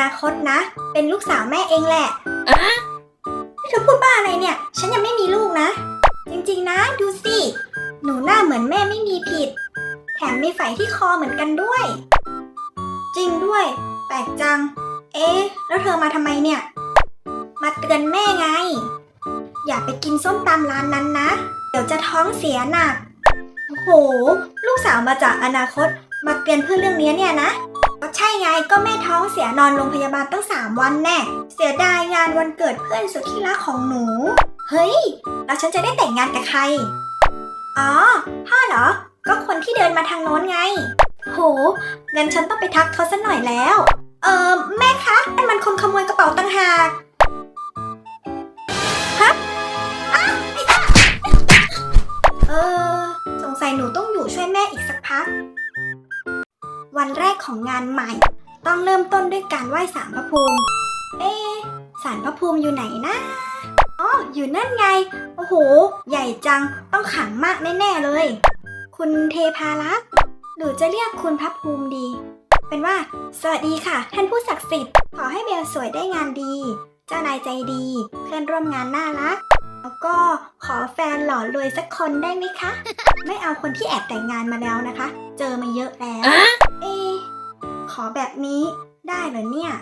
นาคตนะ เป็นลูกสาวแม่เองแหละนี่เธอพูดบ้าอะไรเนี่ย ฉันยังไม่มีลูกนะ จริงๆนะ ดูสิ หนูหน้าเหมือนแม่ไม่มีผิด แถมมีไฝที่คอเหมือนกันด้วย จริงด้วย แปลกจัง เอ๊ะ แล้วเธอมาทำไมเนี่ย มาเตือนแม่ไง อย่าไปกินส้มตำร้านนั้นนะ เดี๋ยวจะท้องเสียหนักโอ้โห ลูกสาวมาจากอนาคต มาเตือนเพื่อเรื่องนี้เนี่ยนะก็ ใช่ไงก็แม่ท้องเสียนอนโรงพยาบาลตั้ง 3 วันแน่ เสียดายงานวันเกิดเพื่อนสุดที่รักของหนู เฮ้ย แล้วฉันจะได้แต่งงานกับใคร อ๋อ พ่อเหรอ ก็คนที่เดินมาทางโน้นไง โหงั้นฉันต้องไปทักเขาสักหน่อยแล้ว เออแม่คะนั่นมันคนขโมยกระเป๋าตังหากฮะอ้าวไอ้บ้าเออ สงสัยหนูต้องอยู่ช่วยแม่อีกสักพัก วันแรกของงานใหม่ ต้องเริ่มต้นด้วยการไหว้สารพระภูมิ เอ๊สารพระภูมิอยู่ไหนนะอ๋ออยู่นั่นไง โอ้โห ใหญ่จังต้องขังมากแน่ๆเลย คุณเทพารักษ์หรือจะเรียกคุณพระภูมิดี เป็นว่า สวัสดีค่ะ ท่านผู้ศักดิ์สิทธิ์ขอให้เบลสวยได้งานดี เจ้านายใจดี เพื่อนร่วมงานน่ารักแล้วก็ขอแฟนหล่อรวยสักคนได้ไหมคะ ไม่เอาคนที่แอบแต่งงานมาแล้วนะคะ เจอมาเยอะแล้ว อแบบนี้ได้เหรอเนี่ย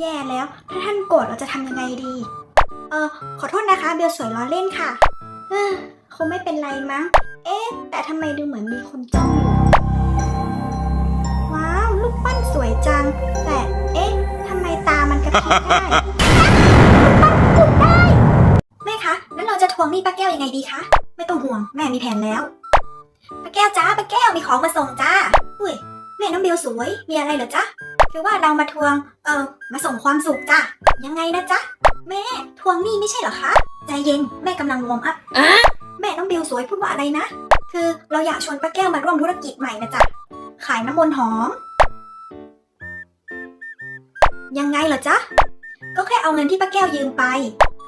แย่แล้ว ถ้าท่านโกรธเราจะทำยังไงดี เออ ขอโทษนะคะ เบลสวยล้อเล่นค่ะเออคงไม่เป็นไรมั้ง เอ๊ะ แต่ทำไมดูเหมือนมีคนจ้องอยู่ ว้าว ลูกปั้นสวยจัง แต่ เอ๊ะทำไมตามันกระพริบได้ลูกปั้นพูดได้ แม่คะงั้นเราจะทวงหนี้ป้าแก้วยังไงดีคะ ไม่ต้องห่วง แม่มีแผนแล้วป้าแก้วจ้าป้าแก้วมีของมาส่งจ้า อุ้ย แม่น้องเบลสวย มีอะไรเหรอจ๊ะ คือว่าเรามาทวง เออมาส่งความสุขจ้ะ ยังไงนะจ๊ะ แม่ ทวงหนี้ไม่ใช่เหรอคะ ใจเย็น แม่กำลังวอร์มอัพแม่น้องเบลสวยพูดว่าอะไรนะ คือเราอยากชวนป้าแก้วมาร่วมธุรกิจใหม่นะจ๊ะ ขายน้ำมนต์หอม ยังไงเหรอจ๊ะ ก็แค่เอาเงินที่ป้าแก้วยืมไป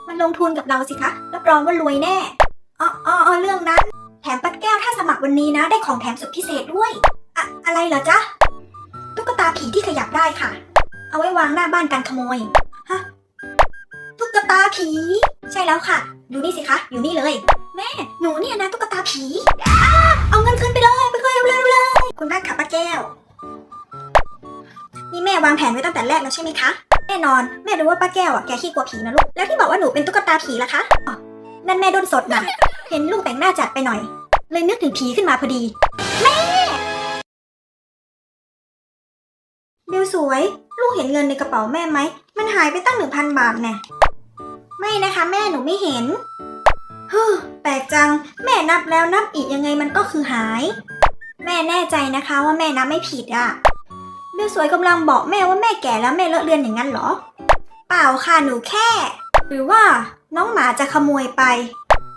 มันลงทุนกับเราสิคะ รับรองว่ารวยแน่ อ๋ออ๋ออ๋อเรื่องนั้น แถมป้าแก้วถ้าสมัครวันนี้นะ ได้ของแถมสุดพิเศษด้วย อะอะไรเหรอจ๊ะ ตุ๊กตาผีที่ขยับได้ค่ะ เอาไว้วางหน้าบ้านการขโมย ฮะ ตุ๊กตาผี ใช่แล้วค่ะ ดูนี่สิคะ อยู่นี่เลย แม่ หนูเนี่ยนะตุ๊กตาผีอ้าเอาเงินคืนไปเลยไปเลยเร็วๆเลย คุณแม่ค่ะป้าแก้ว นี่แม่วางแผนไว้ตั้งแต่แรกแล้วใช่ไหมคะ แน่นอน แม่รู้ว่าป้าแก้วอะแกขี้กลัวผีนะลูก แล้วที่บอกว่าหนูเป็นตุ๊กตาผีล่ะคะอ๋อนั่นแม่ด้นสดนะเห็นลูกแต่งหน้าจัดไปหน่อย เลยนึกถึงผีขึ้นมาพอดี แม่ เบลสวย ลูกเห็นเงินในกระเป๋าแม่ไหม มันหายไปตั้งหนึ่งพันบาทแน่ไม่นะคะแม่หนูไม่เห็นฮึแปลกจัง แม่นับแล้วนับอีกยังไงมันก็คือหาย แม่แน่ใจนะคะว่าแม่นับไม่ผิดอะเบลสวยกำลังบอกแม่ว่าแม่แก่แล้วแม่เลอะเลือนอย่างนั้นเหรอ เปล่าค่ะหนูแค่ หรือว่าน้องหมาจะขโมยไป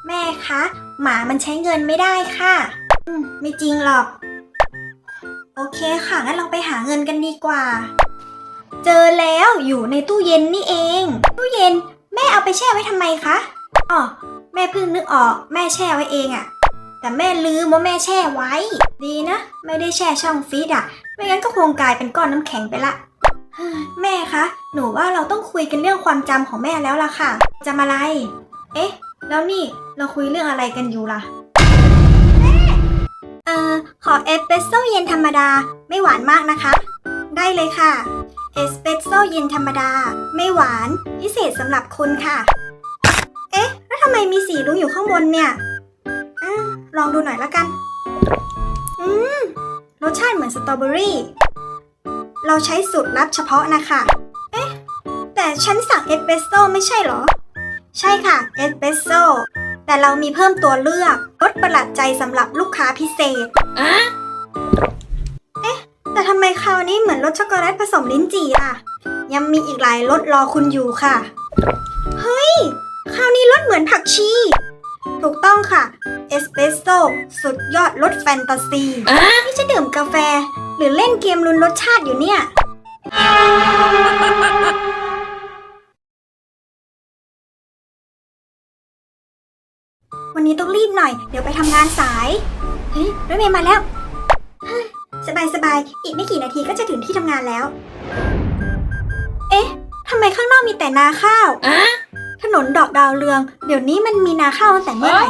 แม่คะ หมามันใช้เงินไม่ได้ค่ะ อืมไม่จริงหรอก โอเคค่ะ งั้นเราไปหาเงินกันดีกว่า เจอแล้วอยู่ในตู้เย็นนี่เอง ตู้เย็น แม่เอาไปแช่ไว้ทำไมคะอ๋อแม่เพิ่งนึกออก แม่แช่ไว้เองอะแต่แม่ลืมว่าแม่แช่ไว้ ดีนะ ไม่ได้แช่ช่องฟรีดอะไม่งั้นก็คงกลายเป็นก้อนน้ำแข็งไปละแม่คะ หนูว่าเราต้องคุยกันเรื่องความจำของแม่แล้วล่ะค่ะจำอะไร เอ๊ะ แล้วนี่เราคุยเรื่องอะไรกันอยู่ล่ะ เอ่อ ขอเอสเปรสโซ่เย็นธรรมดา ไม่หวานมากนะคะ ได้เลยค่ะ เอสเปรสโซ่เย็นธรรมดา ไม่หวาน พิเศษสำหรับคุณค่ะ เอ๊ะ แล้วทำไมมีสีรุ้งอยู่ข้างบนเนี่ยอลองดูหน่อยละกัน อืม รสชาติเหมือนสตรอเบอรี่ เราใช้สูตรลับเฉพาะนะคะ เอ๊ะ แต่ฉันสั่งเอสเปรสโซ่ไม่ใช่เหรอ ใช่ค่ะ เอสเปรสโซ่ แต่เรามีเพิ่มตัวเลือกรสประหลาดใจสำหรับลูกค้าพิเศษเอ๊ะ แต่ทำไมคราวนี้เหมือนรสช็อกโกแลตผสมลิ้นจี่ล่ะ ยังมีอีกหลายรสรอคุณอยู่ค่ะ เฮ้ย คราวนี้รสเหมือนผักชี ถูกต้องค่ะ เอสเปรสโซ่สุดยอดรสแฟนตาซี นี่จะดื่มกาแฟ หรือเล่นเกมลุ้นรสชาติอยู่เนี่ย นนี้ต้องรีบหน่อย เดี๋ยวไปทำงานสาย เฮ้ยรถเมย์มาแล้วเฮ้ยสบายสบายๆอีกไม่กี่นาทีก็จะถึงที่ทำงานแล้วำไมข้างนอกมีแต่นาข้าวถนนดอกดาวเรือง เดี๋ยวนี้มันมีนาข้าวตั้งแต่เมื่อไหร่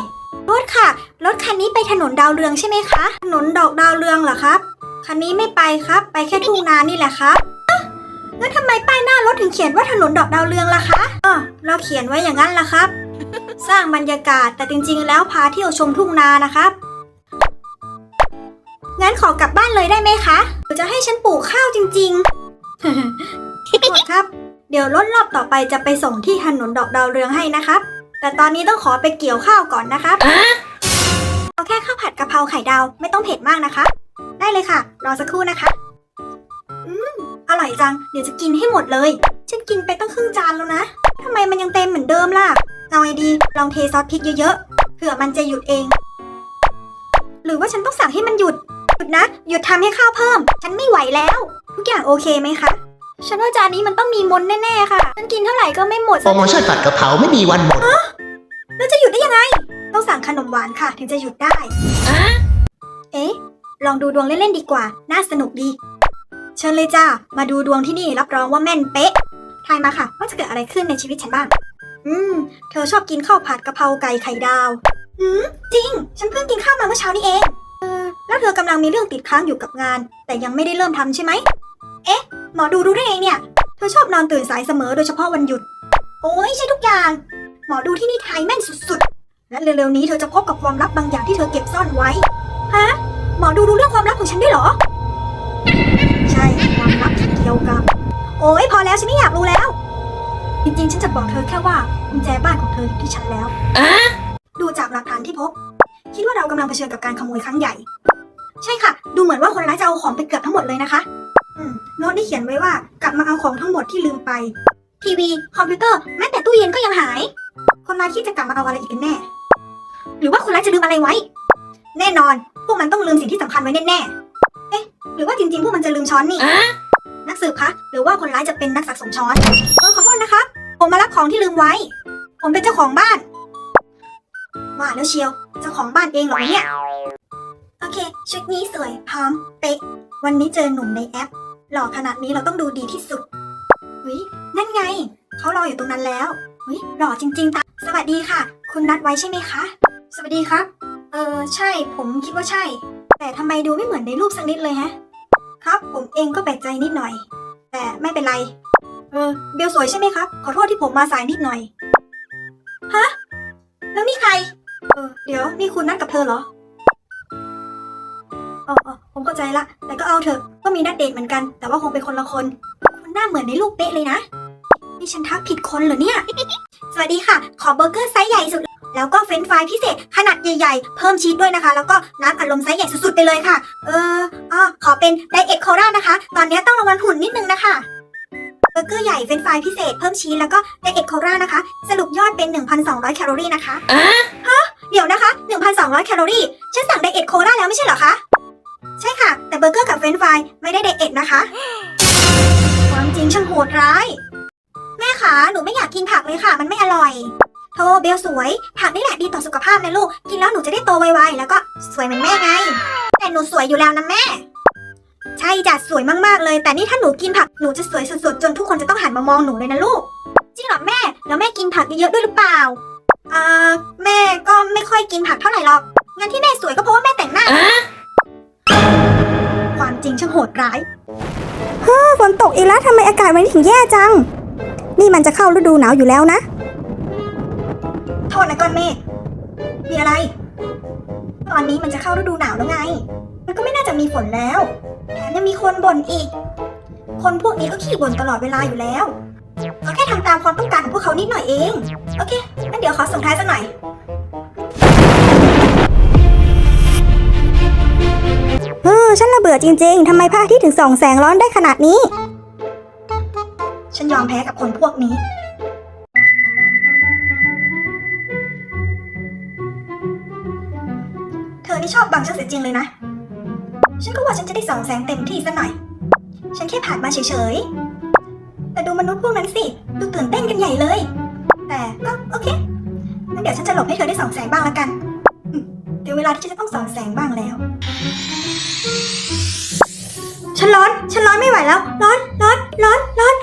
รถค่ะ รถคันนี้ไปถนนดาวเรืองใช่ไหมคะ ถนนดอกดาวเรืองเหรอครับ คันนี้ไม่ไปครับ ไปแค่ทุ่งนานี่แหละครับอ๊ะแล้วทำไมป้ายหน้ารถถึงเขียนว่าถนนดอกดาวเรืองล่ะคะอ๋อเราเขียนไว้อย่างนั้นล่ะครับ สร้างบรรยากาศแต่จริงๆ แล้วพาเที่ยวชมทุ่งนานะครับ งั้นขอกลับบ้านเลยได้ไหมคะเดี๋ยวจะให้ฉันปลูกข้าวจริงๆขอโทษครับ เดี๋ยวรถรอบต่อไปจะไปส่งที่ถนนดอกดาวเรืองให้นะครับ แต่ตอนนี้ต้องขอไปเกี่ยวข้าวก่อนนะครับเอาแค่ข้าวผัดกะเพราไข่ดาวไม่ต้องเผ็ดมากนะคะ ได้เลยค่ะ รอสักครู่นะคะ อืมอร่อยจัง เดี๋ยวจะกินให้หมดเลย ฉันกินไปตั้งครึ่งจานแล้วนะ ทำไมมันยังเต็มเหมือนเดิมล่ะ เอาไงดีลองเทซอสพริกเยอะๆ เผื่อมันจะหยุดเอง หรือว่าฉันต้องสั่งให้มันหยุด หยุดนะ หยุดทำให้ข้าวเพิ่ม ฉันไม่ไหวแล้ว ทุกอย่างโอเคไหมคะ ฉันว่าจานนี้มันต้องมีมนต์แน่ๆค่ะ ฉันกินเท่าไหร่ก็ไม่หมด โปรโมชั่นผัดกะเพราไม่มีวันหมด แล้วจะหยุดได้ยังไง ต้องสั่งขนมหวานค่ะ ถึงจะหยุดได้ เอ๊ะ ลองดูดวงเล่นๆดีกว่า น่าสนุกดี เชิญเลยจ้า มาดูดวงที่นี่รับรองว่าแม่นเป๊ะ ทายมาค่ะ ว่าจะเกิดอะไรขึ้นในชีวิตฉันบ้าง อืม เธอชอบกินข้าวผัดกะเพราไก่ไข่ดาว อืม จริง ฉันเพิ่งกินข้าวมาเมื่อเช้านี้เอง เออ แล้วเธอกำลังมีเรื่องติดค้างอยู่กับงาน แต่ยังไม่ได้เริ่มทำใช่ไหม เอ๊ะ หมอดูรู้ได้ไงเนี่ย เธอชอบนอนตื่นสายเสมอโดยเฉพาะวันหยุด โอ้ยใช่ทุกอย่าง หมอดูที่นี่ทายแม่นสุดๆ และเร็วๆนี้เธอจะพบกับความลับบางอย่างที่เธอเก็บซ่อนไว้ ฮะ หมอดูรู้เรื่องความลับของฉันด้วยเหรอ ใช่ ความลับที่เกี่ยวกับ โอ้ยพอแล้วฉันไม่อยากรู้แล้ว จริงๆ ฉันจะบอกเธอแค่ว่ากุญแจบ้านของเธออยู่ที่ฉันแล้วดูจากหลักฐานที่พบ คิดว่าเรากำลังเผชิญกับการขโมยครั้งใหญ่ ใช่ค่ะ ดูเหมือนว่าคนร้ายจะเอาของไปเกือบทั้งหมดเลยนะคะอืมโน้ตได้เขียนไว้ว่ากลับมาเอาของทั้งหมดที่ลืมไป ทีวี คอมพิวเตอร์แม้แต่ตู้เย็นก็ยังหาย คนร้ายคิดจะกลับมาเอาอะไรอีกกันแน่ หรือว่าคนร้ายจะลืมอะไรไว้ แน่นอน พวกมันต้องลืมสิ่งที่สำคัญไว้แน่ๆเอ๊ะหรือว่าจริงๆ พวกมันจะลืมช้อนนี่ นักสืบคะหรือว่าคนร้ายจะเป็นนักสะสมช้อนเออขอโทษนะครับ ผมมารับของที่ลืมไว้ ผมเป็นเจ้าของบ้าน ว่าแล้วเชียว เจ้าของบ้านเองเหรอเนี่ย โอเค ชุดนี้สวยพร้อมเป๊ะ วันนี้เจอหนุ่มในแอป หล่อขนาดนี้เราต้องดูดีที่สุดวินั่นไง เขารออยู่ตรงนั้นแล้ววิหล่อจริงๆตาสวัสดีค่ะ คุณนัดไว้ใช่ไหมคะ สวัสดีครับ เออใช่ ผมคิดว่าใช่ แต่ทำไมดูไม่เหมือนในรูปสักนิดเลยฮะ ครับ ผมเองก็แปลกใจนิดหน่อย แต่ไม่เป็นไร เออ เบลสวยใช่ไหมครับ ขอโทษที่ผมมาสายนิดหน่อย ฮะ แล้วนี่ใคร เออ เดี๋ยวนี่คุณนัดกับเธอเหรอ อ๋ออ๋อผมเข้าใจละ แต่ก็เอาเถอะ ก็มีนัดเดทเหมือนกัน แต่ว่าคงเป็นคนละคน คุณหน้าเหมือนในรูปเป๊ะเลยนะ นี่ฉันทักผิดคนเหรอเนี่ย สวัสดีค่ะ ขอเบอร์เกอร์ไซส์ใหญ่สุด แล้วก็เฟรนช์ฟรายพิเศษขนาดใหญ่ๆ เพิ่มชีสด้วยนะคะ แล้วก็น้ำอัดลมไซส์ใหญ่สุดๆไปเลยค่ะ เอออ๋อขอเป็นไดเอทโครานะคะ ตอนนี้ต้องระวังหุ่นนิดนึงนะคะเบอร์เกอร์ใหญ่เฟรนช์ฟรายพิเศษเพิ่มชีสแล้วก็ไดเอทโครานะคะ สรุปยอดเป็น 1,200 แคลอรี่นะคะฮะเดี๋ยวนะคะ 1,200 แคลอรี่ ฉันสั่งไดเอทโคราแล้วไม่ใช่เหรอคะ ใช่ค่ะ แต่เบอร์เกอร์กับเฟรนช์ฟรายไม่ได้ไดเอทนะคะ ความจริงช่างโหดร้าย แม่คะหนูไม่อยากกินผักเลยค่ะ มันไม่อร่อย โธ่เบลสวย ผักนี่แหละดีต่อสุขภาพนะลูก กินแล้วหนูจะได้โตไวๆ แล้วก็สวยเหมือนแม่ไง แต่หนูสวยอยู่แล้วนะแม่ ใช่จ้ะสวยมากๆเลย แต่นี่ถ้าหนูกินผักหนูจะสวยสุดๆ จนทุกคนจะต้องหันมามองหนูเลยนะลูก จริงเหรอแม่ แล้วแม่กินผักเยอะๆด้วยหรือเปล่าอ่าแม่ก็ไม่ค่อยกินผักเท่าไหร่หรอก งั้นที่แม่สวยก็เพราะว่าแม่แต่งหน้า ความจริงช่างโหดร้ายฮ้ฝนตกอีกแล้วทำไมอากาศวันนี้ถึงแย่จัง นี่มันจะเข้าฤดูหนาวอยู่แล้วนะโทษนะก้อนเมฆมีอะไร ตอนนี้มันจะเข้าฤดูหนาวแล้วไง มันก็ไม่น่าจะมีฝนแล้วแถมยังมีคนบ่นอีก คนพวกนี้ก็ขี้บ่นตลอดเวลาอยู่แล้วก็แค่ทำตามความต้องการของพวกเขานิดหน่อยเอง โอเคงั้นเดี๋ยวขอส่งท้ายสักหน่อยเออฉันระเบื่อจริง ๆ ทำไมพระอาทิตย์ถึงส่องแสงร้อนได้ขนาดนี้ ฉันยอมแพ้กับคนพวกนี้ นี่ชอบบังฉันเสียจริงเลยนะ ฉันก็ว่าฉันจะได้ส่องแสงเต็มที่ซะหน่อย ฉันแค่ผ่านมาเฉยๆ แต่ดูมนุษย์พวกนั้นสิ ดูตื่นเต้นกันใหญ่เลย แต่ก็โอเค งั้นเดี๋ยวฉันจะหลบให้เธอได้ส่องแสงบ้างละกันเดี๋ยวเวลาที่ฉันจะต้องส่องแสงบ้างแล้ว ฉันร้อน ฉันร้อนไม่ไหวแล้ว ร้อน ร้อน ร้อน ร้อน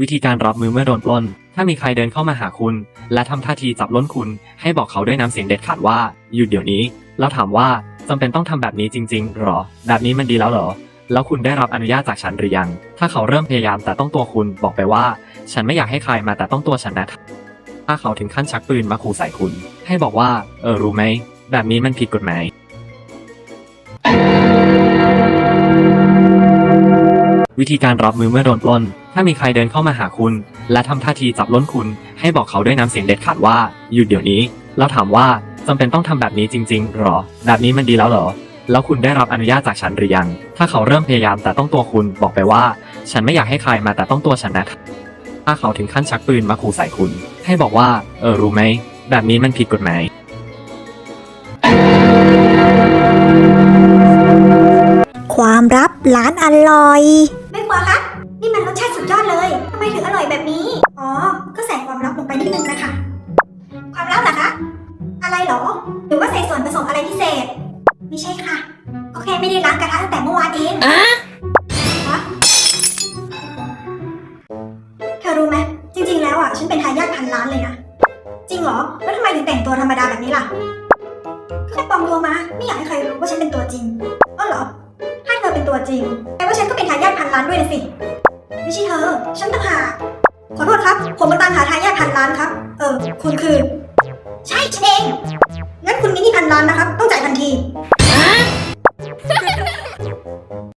วิธีการรับมือเมื่อโดนปล้น ถ้ามีใครเดินเข้ามาหาคุณ และทำท่าทีจับล้นคุณ ให้บอกเขาด้วยน้ำเสียงเด็ดขาดว่า หยุดเดี๋ยวนี้ แล้วถามว่าจำเป็นต้องทำแบบนี้จริง ๆ หรอ แบบนี้มันดีแล้วเหรอ แล้วคุณได้รับอนุญาตจากฉันหรือยัง ถ้าเขาเริ่มพยายามแต่ต้องตัวคุณบอกไปว่า ฉันไม่อยากให้ใครมาแต่ต้องตัวฉันนะถ้าเขาถึงขั้นชักปืนมาขู่ใส่คุณ ให้บอกว่า เออรู้ไหม แบบนี้มันผิดกฎหมายวิธีการรับมือเมื่อโดนปล้น ถ้ามีใครเดินเข้ามาหาคุณ และทำท่าทีจับล้นคุณ ให้บอกเขาด้วยน้ำเสียงเด็ดขาดว่า หยุดเดี๋ยวนี้ แล้วถามว่า จำเป็นต้องทำแบบนี้จริงๆหรอ แบบนี้มันดีแล้วเหรอ แล้วคุณได้รับอนุญาตจากฉันหรือยัง ถ้าเขาเริ่มพยายามแต่ต้องตัวคุณบอกไปว่า ฉันไม่อยากให้ใครมาแต่ต้องตัวฉันนะถ้าเขาถึงขั้นชักปืนมาขู่ใส่คุณ ให้บอกว่า เออรู้ไหม แบบนี้มันผิดกฎหมายความลับร้านอร่อยแม่ครัวคะนี่มันรสชาติสุดยอดเลยทำไมถึงอร่อยแบบนี้ อ๋อ ก็ใส่ความลับลงไปนิดนึงนะคะ ความลับเหรอคะ อะไรเหรอ หรือว่าใส่ส่วนผสมอะไรพิเศษ ไม่ใช่ค่ะ ก็แค่ไม่ได้ล้างกระทะตั้งแต่เมื่อวานเองอะฮะเธอรู้ไหมจริง ๆ แล้วอะ ฉันเป็นทายาทพันล้านเลยนะ จริงเหรอ แล้วทำไมถึงแต่งตัวธรรมดาแบบนี้ล่ะ ก็แค่ปลอมตัวมา ไม่อยากให้ใครรู้ว่าฉันเป็นตัวจริงอ๋อเหรอ ถ้าเธอเป็นตัวจริง แปลว่าฉันก็เป็นทายาทพันล้านด้วยนะสิ ไม่ใช่เธอ ฉันต่างหากขอโทษครับ ผมมาตามหาทายาทพันล้านครับ เออคุณคือ ใช่ฉันเอง งั้นคุณมีนี่พันล้านนะครับ ต้องจ่ายทันที